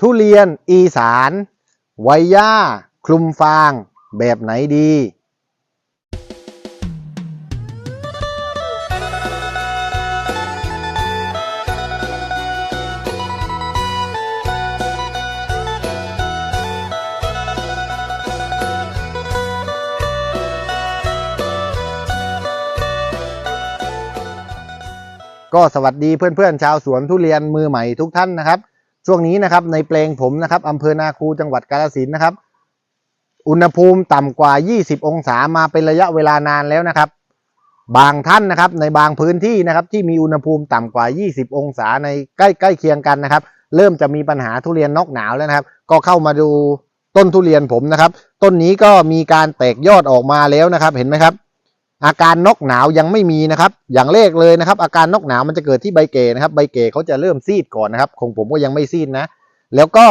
ทุเรียนอีสานไวย่า คลุมฟาง แบบไหนดี ก็สวัสดีเพื่อนๆ ชาวสวนทุเรียนมือใหม่ทุกท่านนะครับ ช่วงนี้นะครับในเปลงผมนะครับอำเภอนาคูจังหวัดกาฬสินธุ์นะครับ อุณหภูมิต่ำกว่า 20 องศามาเป็นระยะเวลานานแล้วนะครับ บางท่านนะครับในบางพื้นที่นะครับที่มีอุณหภูมิต่ำกว่า 20 องศาในใกล้ใกล้เคียงกันนะครับ เริ่มจะมีปัญหาทุเรียนนอกหนาวแล้วนะครับ ก็เข้ามาดูต้นทุเรียนผมนะครับ ต้นนี้ก็มีการแตกยอดออกมาแล้วนะครับ เห็นไหมครับ อาการนกหนาวยังไม่มีนะครับ อย่างแรกเลยนะครับ อาการนกหนาวมันจะเกิดที่ใบเก๋นะครับ ใบเก๋เขาจะเริ่มซีดก่อนนะครับของผมก็ยังไม่ซีดนะ แล้วก็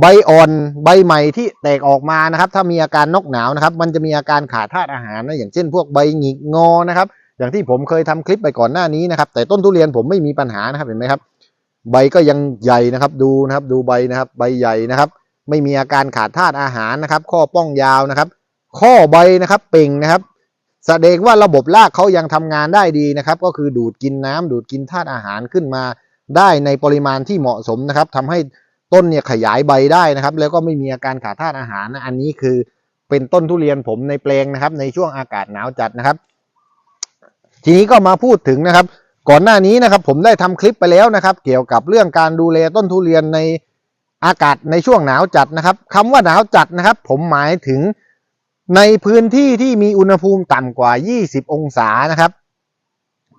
ใบอ่อนใบใหม่ที่แตกออกมานะครับ ถ้ามีอาการนกหนาวนะครับ มันจะมีอาการขาดธาตุอาหารนะอย่างเช่น พวกใบหงิกงอนะครับ อย่างที่ผมเคยทำคลิปไปก่อนหน้านี้นะครับ แต่ต้นทุเรียนผมไม่มีปัญหานะครับเห็นไหมครับ ใบก็ยังใหญ่นะครับดูนะครับ ดูใบนะครับ ใบใหญ่นะครับ ไม่มีอาการขาดธาตุอาหารนะครับ ข้อป้องยาวนะครับ ข้อใบนะครับเป่งนะครับ แสดงว่าระบบรากเขายังทำงานได้ดีนะครับ ก็คือดูดกินน้ำดูดกินธาตุอาหารขึ้นมาได้ในปริมาณที่เหมาะสมนะครับทำให้ต้นเนี่ยขยายใบได้นะครับ แล้วก็ไม่มีอาการขาดธาตุอาหารนะอันนี้คือเป็นต้นทุเรียนผมในแปลงนะครับ ในช่วงอากาศหนาวจัดนะครับ ทีนี้ก็มาพูดถึงนะครับ ก่อนหน้านี้นะครับ ผมได้ทำคลิปไปแล้วนะครับ เกี่ยวกับเรื่องการดูแลต้นทุเรียนในอากาศในช่วงหนาวจัดนะครับคำว่าหนาวจัดนะครับ ผมหมายถึง ในพื้นที่ที่มีอุณหภูมิต่ำกว่า 20 องศานะครับ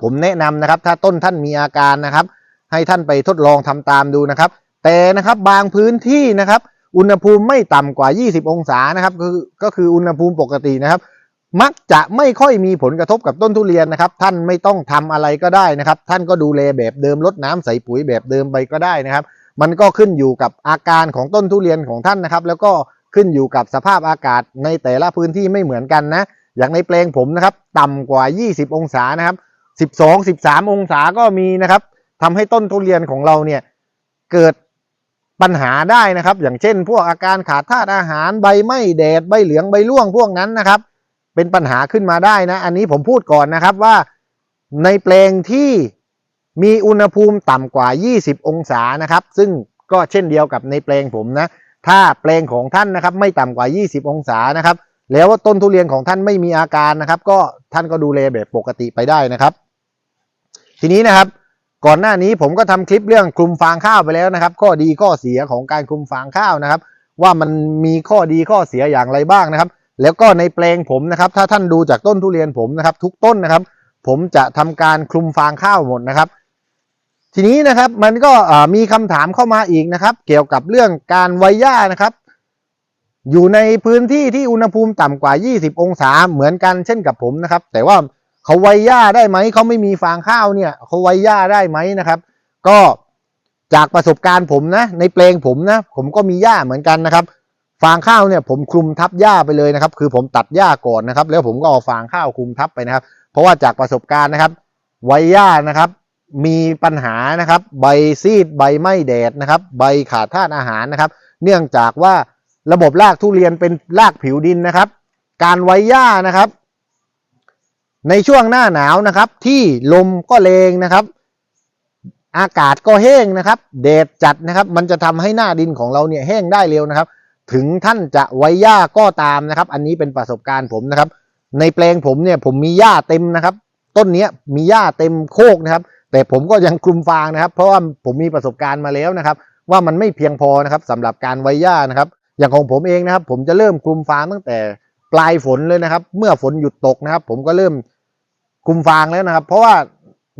ผมแนะนำนะครับถ้าต้นท่านมีอาการนะครับ ให้ท่านไปทดลองทำตามดูนะครับ แต่นะครับบางพื้นที่นะครับ อุณหภูมิไม่ต่ำกว่า 20 องศานะครับคือก็คืออุณหภูมิปกตินะครับ มักจะไม่ค่อยมีผลกระทบกับต้นทุเรียนนะครับ ท่านไม่ต้องทำอะไรก็ได้นะครับ ท่านก็ดูแลแบบเดิมลดน้ำใส่ปุ๋ยแบบเดิมไปก็ได้นะครับ มันก็ขึ้นอยู่กับอาการของต้นทุเรียนของท่านนะครับ แล้วก็ ขึ้นอยู่กับสภาพอากาศในแต่ละพื้นที่ไม่เหมือนกันนะ อย่างในแปลงผมนะครับ ต่ำกว่า 20 องศานะครับ 12 13 องศาก็มีนะครับทำให้ต้นทุเรียนของเราเนี่ยเกิดปัญหาได้นะครับ อย่างเช่น พวกอาการขาดธาตุอาหารใบไหม้แดดใบเหลืองใบร่วงพวกนั้นนะครับ เป็นปัญหาขึ้นมาได้นะ อันนี้ผมพูดก่อนนะครับว่าในแปลงที่มีอุณหภูมิต่ำกว่า 20 องศานะครับ ซึ่งก็เช่นเดียวกับในแปลงผมนะ ถ้าแปลงของท่านนะครับไม่ต่ำกว่า 20 องศานะครับ แล้วต้นทุเรียนของท่านไม่มีอาการนะครับ ก็ท่านก็ดูแลแบบปกติไปได้นะครับ ทีนี้นะครับ ก่อนหน้านี้ผมก็ทำคลิปเรื่องคลุมฟางข้าวไปแล้วนะครับ ข้อดีข้อเสียของการคลุมฟางข้าวนะครับ ว่ามันมีข้อดีข้อเสียอย่างไรบ้างนะครับ แล้วก็ในแปลงผมนะครับ ถ้าท่านดูจากต้นทุเรียนผมนะครับ ทุกต้นนะครับ ผมจะทำการคลุมฟางข้าวหมดนะครับ ทีนี้นะครับมันก็มีคำถามเข้ามาอีกนะครับ เกี่ยวกับเรื่องการไวหญ้านะครับ อยู่ในพื้นที่ที่อุณหภูมิต่ำกว่า 20 องศาเหมือนกันเช่นกับผมนะครับ แต่ว่าเขาไวหญ้าได้ไหมเขาไม่มีฟางข้าวเนี่ยเขาไวหญ้าได้ไหมนะครับ ก็จากประสบการณ์ผมนะ ในแปลงผมนะ ผมก็มีหญ้าเหมือนกันนะครับ ฟางข้าวเนี่ยผมคลุมทับหญ้าไปเลยนะครับ คือผมตัดหญ้าก่อนนะครับ แล้วผมก็เอาฟางข้าวคลุมทับไปนะครับ เพราะว่าจากประสบการณ์นะครับ ไวหญ้านะครับ มีปัญหานะครับใบซีดใบไหม้แดดนะครับใบขาดธาตุอาหารนะครับ เนื่องจากว่าระบบรากทุเรียนเป็นรากผิวดินนะครับ การไว้หญ้านะครับ ในช่วงหน้าหนาวนะครับ ที่ลมก็แรงนะครับ อากาศก็แห้งนะครับแดดจัดนะครับ มันจะทำให้หน้าดินของเราเนี่ยแห้งได้เร็วนะครับ ถึงท่านจะไว้หญ้าก็ตามนะครับ อันนี้เป็นประสบการณ์ผมนะครับ ในแปลงผมเนี่ยผมมีหญ้าเต็มนะครับ ต้นเนี้ยมีหญ้าเต็มโคกนะครับ แต่ผมก็ยังคลุมฟางนะครับ เพราะว่าผมมีประสบการณ์มาแล้วนะครับ ว่ามันไม่เพียงพอนะครับสำหรับการไว้หญ้านะครับ อย่างของผมเองนะครับ ผมจะเริ่มคลุมฟางตั้งแต่ปลายฝนเลยนะครับ เมื่อฝนหยุดตกนะครับ ผมก็เริ่มคลุมฟางแล้วนะครับ เพราะว่า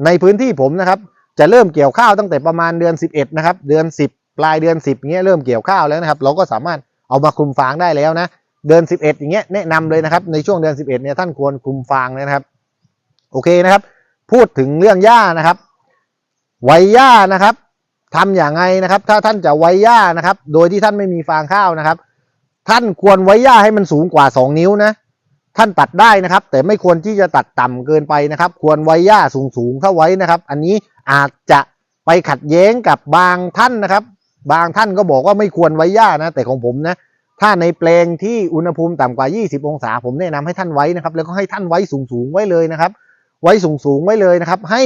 ในพื้นที่ผมนะครับ จะเริ่มเกี่ยวข้าวตั้งแต่ประมาณเดือน 11 นะครับ เดือน 10 ปลายเดือน 10อย่างเงี้ยเริ่มเกี่ยวข้าวแล้วนะครับ เราก็สามารถเอามาคลุมฟางได้แล้วนะเดือน 11 อย่างเงี้ยแนะนำเลยนะครับในช่วงเดือน 11เนี่ยท่านควรคลุมฟางเลยนะครับ โอเคนะครับ พูดถึงเรื่องหญ้านะครับ ไว้หญ้านะครับทำอย่างไงนะครับ ถ้าท่านจะไว้หญ้านะครับ โดยที่ท่านไม่มีฟางข้าวนะครับ ท่านควรไว้หญ้าให้มันสูงกว่า 2 นิ้วนะท่านตัดได้นะครับ แต่ไม่ควรที่จะตัดต่ำเกินไปนะครับ ควรไว้หญ้าสูงๆเข้าไว้นะครับ อันนี้อาจจะไปขัดแย้งกับบางท่านนะครับ บางท่านก็บอกว่าไม่ควรไว้หญ้านะ แต่ของผมนะถ้าในแปลงที่อุณหภูมิต่ำกว่า 20 องศา ผมแนะนำให้ท่านไว้นะครับ แล้วก็ให้ท่านไว้สูงๆไว้เลยนะครับ ไว้สูงๆไว้เลยนะครับ ให้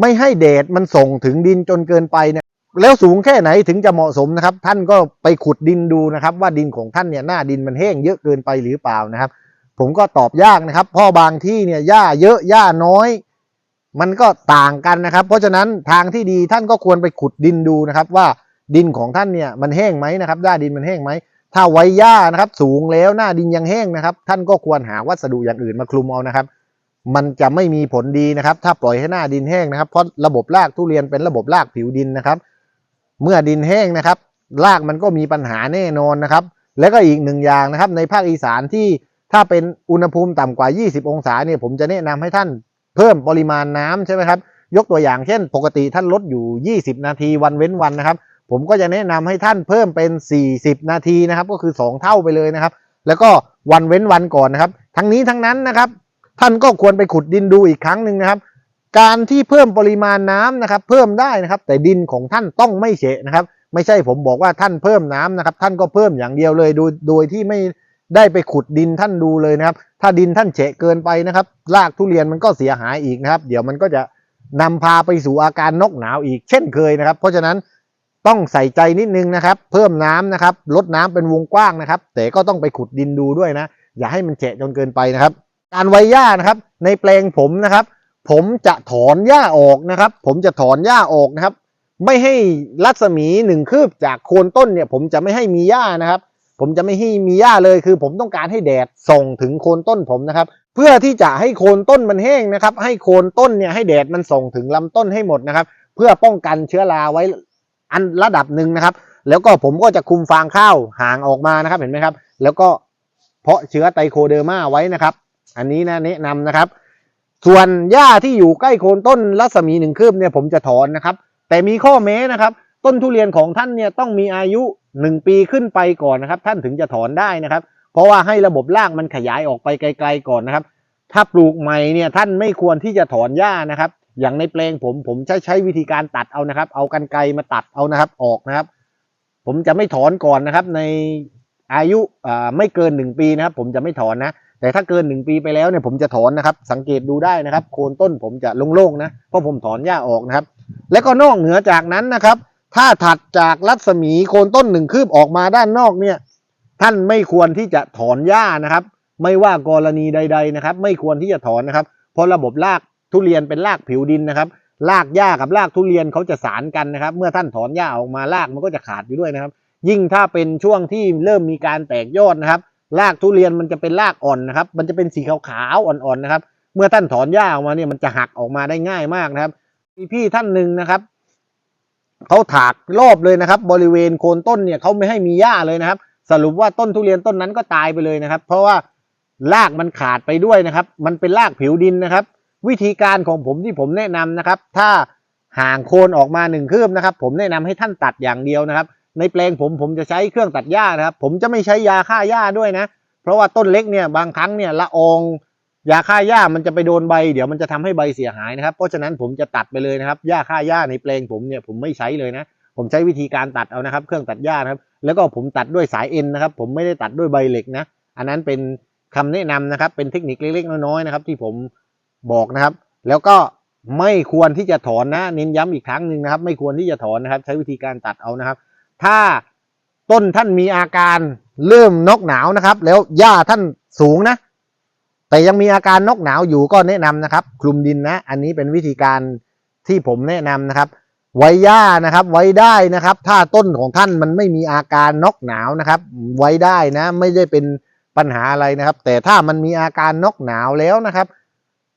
ไม่ให้แดดมันส่งถึงดินจนเกินไปเนี่ยแล้วสูงแค่ไหนถึงจะเหมาะสมนะครับ ท่านก็ไปขุดดินดูนะครับ ว่าดินของท่านเนี่ยหน้าดินมันแห้งเยอะเกินไปหรือเปล่านะครับ ผมก็ตอบยากนะครับเพราะบางที่เนี่ยหญ้าเยอะหญ้าน้อย มันก็ต่างกันนะครับ เพราะฉะนั้นทางที่ดีท่านก็ควรไปขุดดินดูนะครับ ว่าดินของท่านเนี่ยมันแห้งไหมนะครับหญ้าดินมันแห้งไหมถ้าไว้หญ้านะครับ สูงแล้วหน้าดินยังแห้งนะครับ ท่านก็ควรหาวัสดุอย่างอื่นมาคลุมเอานะครับ มันจะไม่มีผลดีนะครับ ถ้าปล่อยให้หน้าดินแห้งนะครับ เพราะระบบรากทุเรียนเป็นระบบรากผิวดินนะครับ เมื่อดินแห้งนะครับ รากมันก็มีปัญหาแน่นอนนะครับ แล้วก็อีกหนึ่งอย่างนะครับ ในภาคอีสานที่ถ้าเป็นอุณหภูมิต่ำกว่า 20 องศาเนี่ยผมจะแนะนำให้ท่านเพิ่มปริมาณน้ำใช่ไหมครับ ยกตัวอย่างเช่น ปกติท่านลดอยู่ 20 นาทีวันเว้นวันนะครับ ผมก็จะแนะนำให้ท่านเพิ่มเป็น 40 นาทีนะครับ ก็คือ 2 เท่าไปเลยนะครับ แล้วก็วันเว้นวันก่อนนะครับ ทั้งนี้ทั้งนั้นนะครับ ท่านก็ควรไปขุดดินดูอีกครั้งหนึ่งนะครับ การที่เพิ่มปริมาณน้ำนะครับ เพิ่มได้นะครับ แต่ดินของท่านต้องไม่เฉะนะครับ ไม่ใช่ผมบอกว่าท่านเพิ่มน้ำนะครับ ท่านก็เพิ่มอย่างเดียวเลยโดยโดยที่ไม่ได้ไปขุดดินท่านดูเลยนะครับ ถ้าดินท่านเฉะเกินไปนะครับ รากทุเรียนมันก็เสียหายอีกนะครับ เดี๋ยวมันก็จะนำพาไปสู่อาการนกหนาวอีกเช่นเคยนะครับ เพราะฉะนั้นต้องใส่ใจนิดนึงนะครับ เพิ่มน้ำนะครับ ลดน้ำเป็นวงกว้างนะครับ แต่ก็ต้องไปขุดดินดูด้วยนะ อย่าให้มันเฉะจนเกินไปนะครับ การไว้หญ้านะครับ ในแปลงผมนะครับ ผมจะถอนหญ้าออกนะครับ ผมจะถอนหญ้าออกนะครับ ไม่ให้รัศมีหนึ่งคืบจากโคนต้นเนี่ย ผมจะไม่ให้มีหญ้านะครับ ผมจะไม่ให้มีหญ้าเลยคือ ผมต้องการให้แดดส่งถึงโคนต้นผมนะครับ เพื่อที่จะให้โคนต้นมันแห้งนะครับ ให้โคนต้นเนี่ยให้แดดมันส่งถึงลำต้นให้หมดนะครับ เพื่อป้องกันเชื้อราไว้อันระดับหนึ่งนะครับ แล้วก็ผมก็จะคุมฟางข้าวห่างออกมานะครับเห็นไหมครับ แล้วก็เพาะเชื้อไตโคเดอร์มาไว้นะครับ อันนี้นะแนะนำนะครับ ส่วนหญ้าที่อยู่ใกล้โคนต้นรัศมีหนึ่งคืบเนี่ยผมจะถอนนะครับ แต่มีข้อแม้นะครับ ต้นทุเรียนของท่านเนี่ยต้องมีอายุหนึ่งปีขึ้นไปก่อนนะครับ ท่านถึงจะถอนได้นะครับ เพราะว่าให้ระบบรากมันขยายออกไปไกล ๆก่อนนะครับ ถ้าปลูกใหม่เนี่ยท่านไม่ควรที่จะถอนหญ้านะครับ อย่างในแปลงผมผมใช้ใช้วิธีการตัดเอานะครับ เอากันไกรมาตัดเอานะครับออกนะครับ ผมจะไม่ถอนก่อนนะครับในอายุอ่าไม่เกินหนึ่งปีนะครับ ผมจะไม่ถอนนะ แต่ถ้าเกินหนึ่งปีไปแล้วเนี่ยผมจะถอนนะครับ สังเกตดูได้นะครับ โคนต้นผมจะโล่งๆนะเพราะผมถอนหญ้าออกนะครับ และก็นอกเหนือจากนั้นนะครับ ถ้าถัดจากรัศมีโคนต้นหนึ่งคืบออกมาด้านนอกเนี่ย ท่านไม่ควรที่จะถอนหญ้านะครับ ไม่ว่ากรณีใด ๆนะครับ ไม่ควรที่จะถอนนะครับ เพราะระบบรากทุเรียนเป็นรากผิวดินนะครับรากหญ้ากับรากทุเรียนเขาจะสานกันนะครับ เมื่อท่านถอนหญ้าออกมารากมันก็จะขาดอยู่ด้วยนะครับ ยิ่งถ้าเป็นช่วงที่เริ่มมีการแตกยอดนะครับ รากทุเรียนมันจะเป็นรากอ่อนนะครับ มันจะเป็นสีขาวๆอ่อนๆนะครับ เมื่อท่านถอนหญ้าออกมาเนี่ยมันจะหักออกมาได้ง่ายมากนะครับ มีพี่ท่านหนึ่งนะครับเขาถากรอบเลยนะครับ บริเวณโคนต้นเนี่ยเขาไม่ให้มีหญ้าเลยนะครับ สรุปว่าต้นทุเรียนต้นนั้นก็ตายไปเลยนะครับ เพราะว่ารากมันขาดไปด้วยนะครับ มันเป็นรากผิวดินนะครับ วิธีการของผมที่ผมแนะนำนะครับ ถ้าห่างโคนออกมาหนึ่งคืบนะครับ ผมแนะนำให้ท่านตัดอย่างเดียวนะครับ ในแปลงผมผมจะใช้เครื่องตัดหญ้านะครับ ผมจะไม่ใช้ยาฆ่าหญ้าด้วยนะ เพราะว่าต้นเล็กเนี่ยบางครั้งเนี่ยละอองยาฆ่าหญ้ามันจะไปโดนใบ เดี๋ยวมันจะทำให้ใบเสียหายนะครับ เพราะฉะนั้นผมจะตัดไปเลยนะครับหญ้าฆ่าหญ้าในแปลงผมเนี่ยผมไม่ใช้เลยนะ ผมใช้วิธีการตัดเอานะครับ เครื่องตัดหญ้านะครับ แล้วก็ผมตัดด้วยสายเอ็นนะครับ ผมไม่ได้ตัดด้วยใบเหล็กนะ อันนั้นเป็นคำแนะนำนะครับ เป็นเทคนิคเล็กๆน้อยๆนะครับ ที่ผมบอกนะครับ แล้วก็ไม่ควรที่จะถอนนะ เน้นย้ำอีกครั้งหนึ่งนะครับ ไม่ควรที่จะถอนนะครับ ใช้วิธีการตัดเอานะครับ ถ้าต้นท่านมีอาการเริ่มนกหนาวนะครับ แล้วหญ้าท่านสูงนะ แต่ยังมีอาการนกหนาวอยู่ก็แนะนำนะครับ คลุมดินนะ อันนี้เป็นวิธีการที่ผมแนะนำนะครับ ไว้หญ้านะครับ ไว้ได้นะครับ ถ้าต้นของท่านมันไม่มีอาการนกหนาวนะครับ ไว้ได้นะ ไม่ได้เป็นปัญหาอะไรนะครับ แต่ถ้ามันมีอาการนกหนาวแล้วนะครับ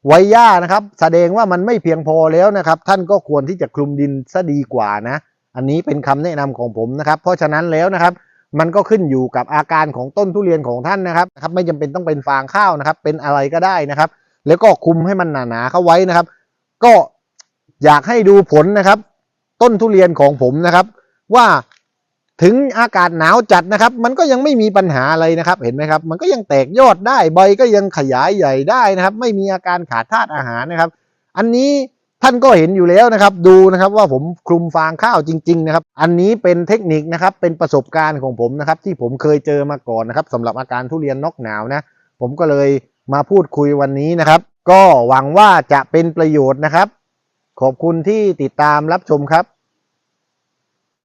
ไว้หญ้านะครับ แสดงว่ามันไม่เพียงพอแล้วนะครับ ท่านก็ควรที่จะคลุมดินซะดีกว่านะ อันนี้เป็นคำแนะนำของผมนะครับ เพราะฉะนั้นแล้วนะครับ มันก็ขึ้นอยู่กับอาการของต้นทุเรียนของท่านนะครับครับไม่จำเป็นต้องเป็นฟางข้าวนะครับ เป็นอะไรก็ได้นะครับ แล้วก็คุมให้มันหนาๆเข้าไว้นะครับ ก็อยากให้ดูผลนะครับ ต้นทุเรียนของผมนะครับ ว่าถึงอากาศหนาวจัดนะครับ มันก็ยังไม่มีปัญหาอะไรนะครับ เห็นไหมครับ มันก็ยังแตกยอดได้ใบก็ยังขยายใหญ่ได้นะครับ ไม่มีอาการขาดธาตุอาหารนะครับ อันนี้ ท่านก็เห็นอยู่แล้วนะครับดูนะครับว่าผมคลุมฟางข้าวจริง ๆ นะครับ อันนี้เป็นเทคนิคนะครับเป็นประสบการณ์ของผมนะครับ ที่ผมเคยเจอมาก่อนนะครับสำหรับอาการทุเรียนนอกหนาวนะ ผมก็เลยมาพูดคุยวันนี้นะครับ ก็หวังว่าจะเป็นประโยชน์นะครับ ขอบคุณที่ติดตามรับชมครับ